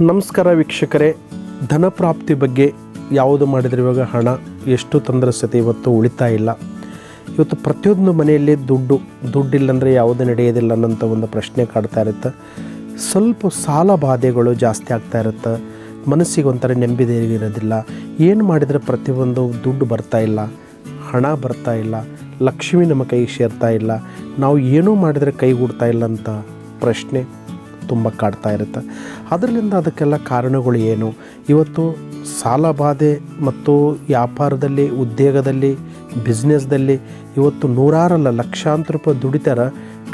ನಮಸ್ಕಾರ ವೀಕ್ಷಕರೇ. ಧನ ಪ್ರಾಪ್ತಿ ಬಗ್ಗೆ ಯಾವುದು ಮಾಡಿದ್ರೆ ಇವಾಗ ಹಣ? ಎಷ್ಟು ತಂದ್ರೆ ಸತಿ ಇವತ್ತು ಉಳಿತಾ ಇಲ್ಲ. ಇವತ್ತು ಪ್ರತಿಯೊಂದು ಮನೆಯಲ್ಲಿ ದುಡ್ಡು, ದುಡ್ಡಿಲ್ಲಂದರೆ ಯಾವುದು ನಡೆಯೋದಿಲ್ಲ ಅನ್ನೋಂಥ ಒಂದು ಪ್ರಶ್ನೆ ಕಾಡ್ತಾ ಇರುತ್ತೆ. ಸ್ವಲ್ಪ ಸಾಲ ಬಾಧೆಗಳು ಜಾಸ್ತಿ ಆಗ್ತಾ ಇರುತ್ತೆ. ಮನಸ್ಸಿಗೆ ಒಂಥರ ನೆಮ್ಮದಿ ಇರೋದಿಲ್ಲ. ಏನು ಮಾಡಿದರೆ ಪ್ರತಿಯೊಂದು ದುಡ್ಡು ಬರ್ತಾ ಇಲ್ಲ? ಹಣ ಬರ್ತಾ ಇಲ್ಲ. ಲಕ್ಷ್ಮಿ ನಮ್ಮ ಕೈಗೆ ಸೇರ್ತಾ ಇಲ್ಲ. ನಾವು ಏನೂ ಮಾಡಿದರೆ ಕೈಗೂಡ್ತಾ ಇಲ್ಲ ಅಂತ ಪ್ರಶ್ನೆ. ತುಂಬ ಕಾಡ್ತಾ ಇರುತ್ತೆ. ಅದರಿಂದ ಅದಕ್ಕೆಲ್ಲ ಕಾರಣಗಳು ಏನು? ಇವತ್ತು ಸಾಲ ಬಾಧೆ ಮತ್ತು ವ್ಯಾಪಾರದಲ್ಲಿ, ಉದ್ಯೋಗದಲ್ಲಿ ಬಿಸ್ನೆಸ್ದಲ್ಲಿ ಇವತ್ತು ನೂರಾರಲ್ಲ ಲಕ್ಷಾಂತರ ರೂಪಾಯಿ ದುಡಿತಾರ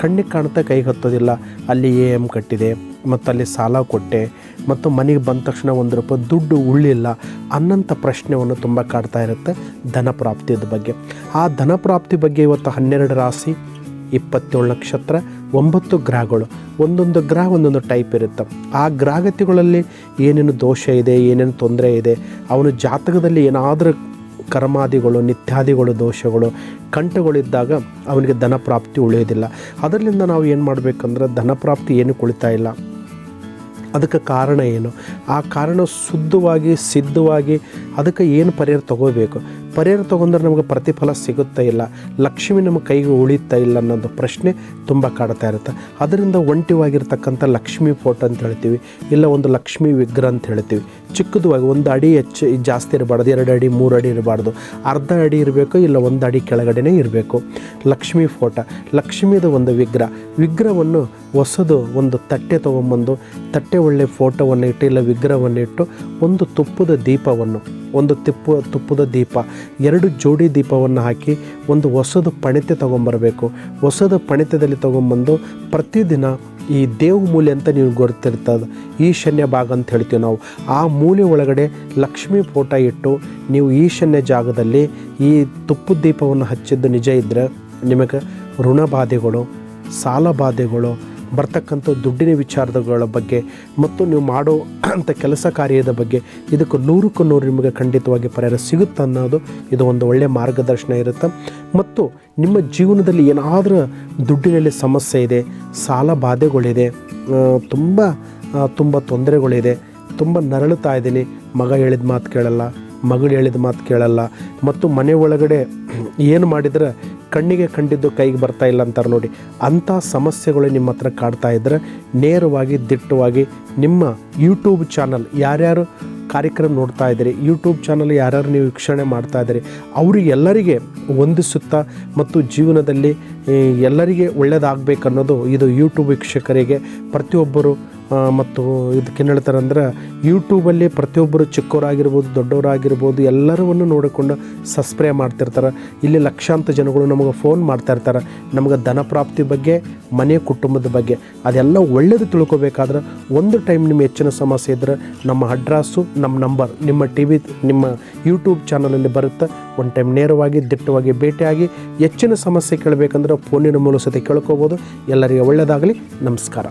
ಕಣ್ಣಿಗೆ ಕಾಣ್ತಾ ಕೈಗೆ ಹತ್ತೋದಿಲ್ಲ. ಅಲ್ಲಿ ಎ ಎಂ ಕಟ್ಟಿದೆ, ಮತ್ತು ಅಲ್ಲಿ ಸಾಲ ಕೊಟ್ಟೆ, ಮತ್ತು ಮನೆಗೆ ಬಂದ ತಕ್ಷಣ ಒಂದು ರೂಪಾಯಿ ದುಡ್ಡು ಉಳ್ಳಿಲ್ಲ ಅನ್ನಂಥ ಪ್ರಶ್ನೆಯನ್ನು ತುಂಬ ಕಾಡ್ತಾ ಇರುತ್ತೆ ಧನ ಪ್ರಾಪ್ತಿಯದ ಬಗ್ಗೆ. ಆ ಧನ ಪ್ರಾಪ್ತಿ ಬಗ್ಗೆ ಇವತ್ತು ಹನ್ನೆರಡು ರಾಶಿ ಇಪ್ಪತ್ತೇಳು ನಕ್ಷತ್ರ ಒಂಬತ್ತು ಗ್ರಹಗಳು. ಒಂದೊಂದು ಗ್ರಹ ಒಂದೊಂದು ಟೈಪ್ ಇರುತ್ತೆ. ಆ ಗ್ರಹಗತಿಗಳಲ್ಲಿ ಏನೇನು ದೋಷ ಇದೆ, ಏನೇನು ತೊಂದರೆ ಇದೆ, ಅವನ ಜಾತಕದಲ್ಲಿ ಏನಾದರೂ ಕರ್ಮಾದಿಗಳು, ನಿತ್ಯಾದಿಗಳು, ದೋಷಗಳು, ಕಂಟುಗಳಿದ್ದಾಗ ಅವನಿಗೆ ಧನ ಪ್ರಾಪ್ತಿ ಉಳಿಯೋದಿಲ್ಲ. ಅದರಿಂದ ನಾವು ಏನು ಮಾಡಬೇಕಂದ್ರೆ ಧನ ಪ್ರಾಪ್ತಿ ಏನು ಕುಳಿತಾ ಇಲ್ಲ. ಅದಕ್ಕೆ ಕಾರಣ ಏನು? ಆ ಕಾರಣ ಶುದ್ಧವಾಗಿ, ಸಿದ್ಧವಾಗಿ, ಅದಕ್ಕೆ ಏನು ಪರಿಹಾರ ತಗೋಬೇಕು? ಪರಿಹಾರ ತೊಗೊಂಡ್ರೆ ನಮಗೆ ಪ್ರತಿಫಲ ಸಿಗುತ್ತಾ ಇಲ್ಲ. ಲಕ್ಷ್ಮಿ ನಮ್ಮ ಕೈಗೆ ಉಳಿತಾ ಇಲ್ಲ ಅನ್ನೋದು ಪ್ರಶ್ನೆ ತುಂಬ ಕಾಡ್ತಾ ಇರುತ್ತೆ. ಅದರಿಂದ ಒಂಟಿವಾಗಿರ್ತಕ್ಕಂಥ ಲಕ್ಷ್ಮಿ ಫೋಟೋ ಅಂತ ಹೇಳ್ತೀವಿ, ಇಲ್ಲ ಒಂದು ಲಕ್ಷ್ಮಿ ವಿಗ್ರಹ ಅಂತ ಹೇಳ್ತೀವಿ. ಚಿಕ್ಕದಾಗಿ ಒಂದು ಅಡಿ ಹೆಚ್ಚು ಜಾಸ್ತಿ ಇರಬಾರ್ದು, ಎರಡು ಅಡಿ, ಮೂರು ಅಡಿ ಇರಬಾರ್ದು. ಅರ್ಧ ಅಡಿ ಇರಬೇಕು, ಇಲ್ಲ ಒಂದು ಅಡಿ ಕೆಳಗಡೆನೇ ಇರಬೇಕು. ಲಕ್ಷ್ಮಿ ಫೋಟೋ, ಲಕ್ಷ್ಮಿದ ಒಂದು ವಿಗ್ರಹ. ವಿಗ್ರಹವನ್ನು ಹೊಸದು ಒಂದು ತಟ್ಟೆ ತೊಗೊಂಬಂದು, ತಟ್ಟೆ ಒಳ್ಳೆ ಫೋಟೋವನ್ನು ಇಟ್ಟು ಇಲ್ಲ ವಿಗ್ರಹವನ್ನು ಇಟ್ಟು ಒಂದು ತುಪ್ಪದ ದೀಪವನ್ನು ಒಂದು ತಿಪ್ಪು ತುಪ್ಪದ ದೀಪ, ಎರಡು ಜೋಡಿ ದೀಪವನ್ನು ಹಾಕಿ ಒಂದು ಹೊಸದು ಪಣಿತೆ ತೊಗೊಂಬರಬೇಕು. ಹೊಸದು ಪಣಿತದಲ್ಲಿ ತೊಗೊಂಬಂದು ಪ್ರತಿದಿನ ಈ ದೇವ್ ಮೂಲೆ ಅಂತ ನೀವು ಗೊತ್ತಿರ್ತದೆ ಈಶಾನ್ಯ ಭಾಗ ಅಂತ ಹೇಳ್ತೀವಿ ನಾವು. ಆ ಮೂಲೆ ಒಳಗಡೆ ಲಕ್ಷ್ಮೀ ಫೋಟೋ ಇಟ್ಟು ನೀವು ಈಶಾನ್ಯ ಜಾಗದಲ್ಲಿ ಈ ತುಪ್ಪದ ದೀಪವನ್ನು ಹಚ್ಚಿದ್ದು ನಿಜ ಇದ್ದರೆ ನಿಮಗೆ ಋಣಬಾಧೆಗಳು ಬಾಧೆಗಳು, ಸಾಲ ಬಾಧೆಗಳು ಬರ್ತಕ್ಕಂಥ ದುಡ್ಡಿನ ವಿಚಾರಗಳ ಬಗ್ಗೆ ಮತ್ತು ನೀವು ಮಾಡೋ ಅಂಥ ಕೆಲಸ ಕಾರ್ಯದ ಬಗ್ಗೆ ಇದಕ್ಕೆ ನೂರಕ್ಕೂ ನೂರು ನಿಮಗೆ ಖಂಡಿತವಾಗಿ ಪರಿಹಾರ ಸಿಗುತ್ತೆ ಅನ್ನೋದು ಇದು ಒಂದು ಒಳ್ಳೆಯ ಮಾರ್ಗದರ್ಶನ ಇರುತ್ತೆ. ಮತ್ತು ನಿಮ್ಮ ಜೀವನದಲ್ಲಿ ಏನಾದರೂ ದುಡ್ಡಿನಲ್ಲಿ ಸಮಸ್ಯೆ ಇದೆ, ಸಾಲ ಬಾಧೆಗಳಿದೆ ತುಂಬ ತುಂಬ ತೊಂದರೆಗಳಿದೆ, ತುಂಬ ನರಳುತ್ತಾ ಇದ್ದೀನಿ, ಮಗ ಹೇಳಿದ ಮಾತು ಕೇಳಲ್ಲ, ಮಗಳು ಹೇಳಿದ ಮಾತು ಕೇಳಲ್ಲ, ಮತ್ತು ಮನೆ ಒಳಗಡೆ ಏನು ಮಾಡಿದ್ರೆ ಕಣ್ಣಿಗೆ ಕಂಡಿದ್ದು ಕೈಗೆ ಬರ್ತಾ ಇಲ್ಲ ಅಂತಾರೆ ನೋಡಿ. ಅಂಥ ಸಮಸ್ಯೆಗಳು ನಿಮ್ಮ ಹತ್ರ ಕಾಡ್ತಾ ಇದ್ದರೆ ನೇರವಾಗಿ, ದಿಟ್ಟವಾಗಿ ನಿಮ್ಮ ಯೂಟ್ಯೂಬ್ ಚಾನಲ್ ಯಾರ್ಯಾರು ಕಾರ್ಯಕ್ರಮ ನೋಡ್ತಾ ಇದ್ದೀರಿ ಯೂಟ್ಯೂಬ್ ಚಾನಲ್ ಯಾರ್ಯಾರು ನೀವು ವೀಕ್ಷಣೆ ಮಾಡ್ತಾ ಇದ್ದೀರಿ ಎಲ್ಲರಿಗೆ ಹೊಂದಿಸುತ್ತಾ ಮತ್ತು ಜೀವನದಲ್ಲಿ ಎಲ್ಲರಿಗೆ ಒಳ್ಳೆಯದಾಗಬೇಕನ್ನೋದು ಇದು ಯೂಟ್ಯೂಬ್ ವೀಕ್ಷಕರಿಗೆ ಪ್ರತಿಯೊಬ್ಬರು ಮತ್ತು ಇದಕ್ಕೇನು ಹೇಳ್ತಾರೆ ಅಂದರೆ ಯೂಟ್ಯೂಬಲ್ಲಿ ಪ್ರತಿಯೊಬ್ಬರು ಚಿಕ್ಕವರಾಗಿರ್ಬೋದು, ದೊಡ್ಡವರಾಗಿರ್ಬೋದು, ಎಲ್ಲರವನ್ನು ನೋಡಿಕೊಂಡು ಸಬ್ಸ್ಕ್ರೈಬ್ ಮಾಡ್ತಿರ್ತಾರೆ. ಇಲ್ಲಿ ಲಕ್ಷಾಂತರ ಜನಗಳು ನಮಗೆ ಫೋನ್ ಮಾಡ್ತಾ ಇರ್ತಾರೆ. ನಮಗೆ ಧನ ಪ್ರಾಪ್ತಿ ಬಗ್ಗೆ, ಮನೆ ಕುಟುಂಬದ ಬಗ್ಗೆ, ಅದೆಲ್ಲ ಒಳ್ಳೆಯದು ತಿಳ್ಕೊಬೇಕಾದ್ರೆ ಒಂದು ಟೈಮ್ ನಿಮ್ಮ ಹೆಚ್ಚಿನ ಸಮಸ್ಯೆ ಇದ್ದರೆ ನಮ್ಮ ಅಡ್ರೆಸ್ಸು ನಮ್ಮ ನಂಬರ್ ನಿಮ್ಮ ಟಿ ವಿ ನಿಮ್ಮ ಯೂಟ್ಯೂಬ್ ಚಾನಲಲ್ಲಿ ಬರುತ್ತೆ. ಒಂದು ಟೈಮ್ ನೇರವಾಗಿ ದಿಟ್ಟವಾಗಿ ಭೇಟಿಯಾಗಿ ಹೆಚ್ಚಿನ ಸಮಸ್ಯೆ ಕೇಳಬೇಕಂದ್ರೆ ಫೋನಿನ ಮೂಲಕ ಸತಿ ಕೇಳ್ಕೊಬೋದು. ಎಲ್ಲರಿಗೆ ಒಳ್ಳೆಯದಾಗಲಿ ನಮಸ್ಕಾರ.